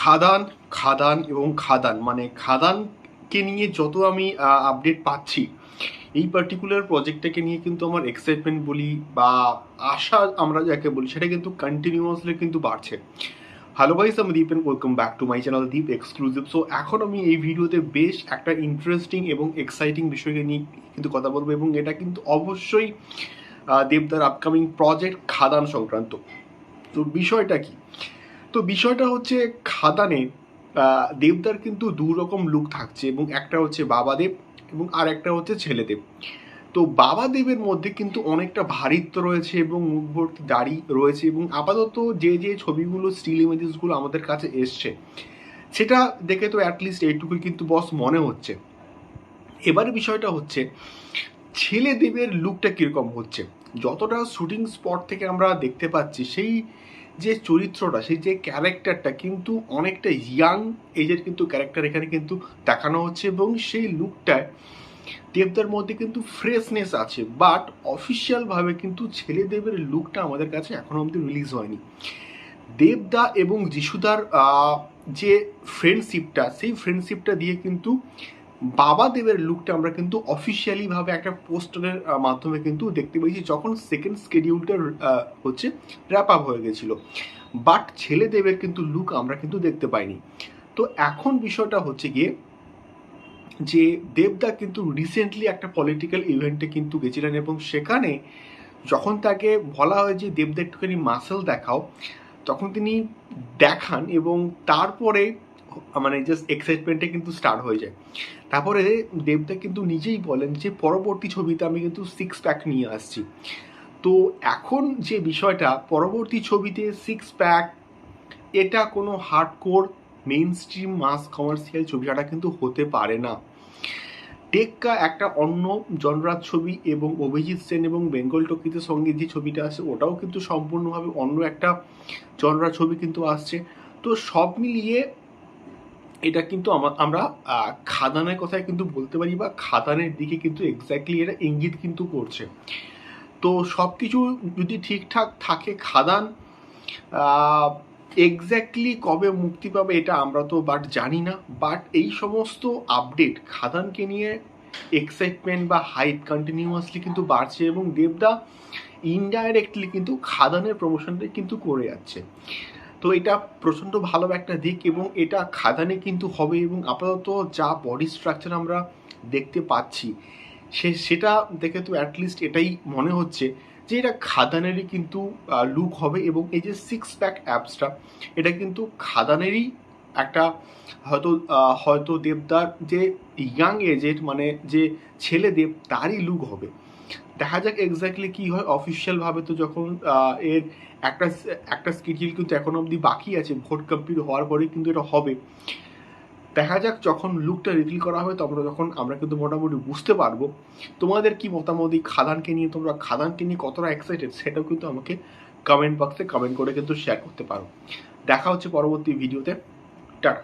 খাদান খাদান এবং খাদান মানে খাদানকে নিয়ে যত আমি আপডেট পাচ্ছি, এই পার্টিকুলার প্রজেক্টটাকে নিয়ে কিন্তু আমার এক্সাইটমেন্ট বলি বা আশা আমরা যাকে বলি, সেটা কিন্তু কন্টিনিউয়াসলি কিন্তু বাড়ছে। হ্যালো ভাইস আমি Deep and welcome back to my channel Deep exclusive so এখন আমি এই ভিডিওতে বেশ একটা ইন্টারেস্টিং এবং এক্সাইটিং বিষয়কে নিয়ে কিন্তু কথা বলব এবং এটা কিন্তু অবশ্যই দেবদার আপকামিং প্রজেক্ট খাদান সংক্রান্ত। তো বিষয়টা কি? তো বিষয়টা হচ্ছে খাদানে দেবদার কিন্তু দু রকম লুক থাকছে এবং একটা হচ্ছে বাবাদেব এবং আর একটা হচ্ছে ছেলেদেব। তো বাবাদেবের মধ্যে কিন্তু অনেকটা ভারিত্ব রয়েছে এবং মুখ ভর্তি দাড়ি রয়েছে এবং আপাতত যে যে ছবিগুলো স্টিল ইমেজেসগুলো আমাদের কাছে এসছে, সেটা দেখে তো অ্যাটলিস্ট এইটুকুই কিন্তু বস মনে হচ্ছে। এবার বিষয়টা হচ্ছে, ছেলেদেবের লুকটা কীরকম হচ্ছে? যতটা শুটিং স্পট থেকে আমরা দেখতে পাচ্ছি, সেই যে চরিত্রটা, সেই যে ক্যারেক্টারটা কিন্তু অনেকটা ইয়াং এজের কিন্তু ক্যারেক্টার এখানে কিন্তু দেখানো হচ্ছে এবং সেই লুকটায় দেবদার মধ্যে কিন্তু ফ্রেশনেস আছে। বাট অফিসিয়ালভাবে কিন্তু ছেলেদেবের লুকটা আমাদের কাছে এখনও অবধি রিলিজ হয়নি। দেবদা এবং যিশুদার যে ফ্রেন্ডশিপটা সেই ফ্রেন্ডশিপটা দিয়ে কিন্তু বাবা দেবের লুকটা আমরা কিন্তু অফিসিয়ালি ভাবে একটা পোস্টারের মাধ্যমে কিন্তু দেখতে পেয়েছি যখন সেকেন্ড স্কেডিউলটা হচ্ছে র্যাপ আপ হয়ে গেছিল। বাট ছেলে দেবের কিন্তু লুক আমরা কিন্তু দেখতে পাইনি। তো এখন বিষয়টা হচ্ছে গিয়ে যে দেবদা কিন্তু রিসেন্টলি একটা পলিটিক্যাল ইভেন্টে কিন্তু গেছিলেন এবং সেখানে যখন তাকে বলা হয় যে, দেবদা একটুখানি মাসেল দেখাও, তখন তিনি দেখান এবং তারপরে মানে জাস্ট এক্সাইটমেন্টে কিন্তু স্টার্ট হয়ে যায়। তারপরে দেবদা কিন্তু নিজেই বলেন যে, পরবর্তী ছবিতে আমি কিন্তু সিক্স প্যাক নিয়ে আসছি। তো এখন যে বিষয়টা, পরবর্তী ছবিতে সিক্স প্যাক এটা কোনো hardcore mainstream mass commercial ছবি ছাড়া কিন্তু হতে পারে না। টেক্কা একটা অন্য জনরাত ছবি এবং অভিজিৎ সেন এবং বেঙ্গল টকিতে সঙ্গে যে ছবিটা আছে, ওটাও কিন্তু সম্পূর্ণভাবে অন্য একটা জনরা ছবি কিন্তু আসছে। তো সব মিলিয়ে এটা কিন্তু আমরা খাদানের কথায় কিন্তু বলতে পারি বা খাদানের দিকে কিন্তু এক্স্যাক্টলি এটা ইঙ্গিত কিন্তু করছে। তো সব কিছু যদি ঠিকঠাক থাকে খাদান এক্স্যাক্টলি কবে মুক্তি পাবে এটা আমরা তো বাট জানি না। বাট এই সমস্ত আপডেট খাদানকে নিয়ে এক্সাইটমেন্ট বা হাইপ কন্টিনিউয়াসলি কিন্তু বাড়ছে এবং দেবদা ইনডাইরেক্টলি কিন্তু খাদানের প্রমোশনটা কিন্তু করে যাচ্ছে। তো এটা প্রচণ্ড ভালো একটা দিক এবং এটা খাদানে কিন্তু হবে এবং আপাতত যা বডি স্ট্রাকচার আমরা দেখতে পাচ্ছি, সে, সেটা দেখে তো অ্যাটলিস্ট এটাই মনে হচ্ছে যে এটা খাদানেরই কিন্তু লুক হবে এবং এই যে সিক্স প্যাক অ্যাপসটা এটা কিন্তু খাদানেরই একটা হয়তো হয়তো দেবদার যে ইয়াং এজের মানে যে ছেলে দেব তারই লুক হবে। দেখা যাক এক্স্যাক্টলি কি হয় অফিসিয়াল ভাবে তো যখন এর একটা একটা স্কেডিউল কিন্তু এখন অবধি বাকি আছে, ভোট কমপ্লিট হওয়ার পরেই কিন্তু এটা হবে। দেখা যাক যখন লুকটা রিভিল করা হবে, তখন যখন আমরা কিন্তু মোটামুটি বুঝতে পারব। তোমাদের কি মতামত এই খাদানকে নিয়ে? তোমরা খাদানকে নিয়ে কতটা এক্সাইটেড সেটাও কিন্তু আমাকে কমেন্ট বক্সে কমেন্ট করে কিন্তু শেয়ার করতে পারো। দেখা হচ্ছে পরবর্তী ভিডিওতে টাটা।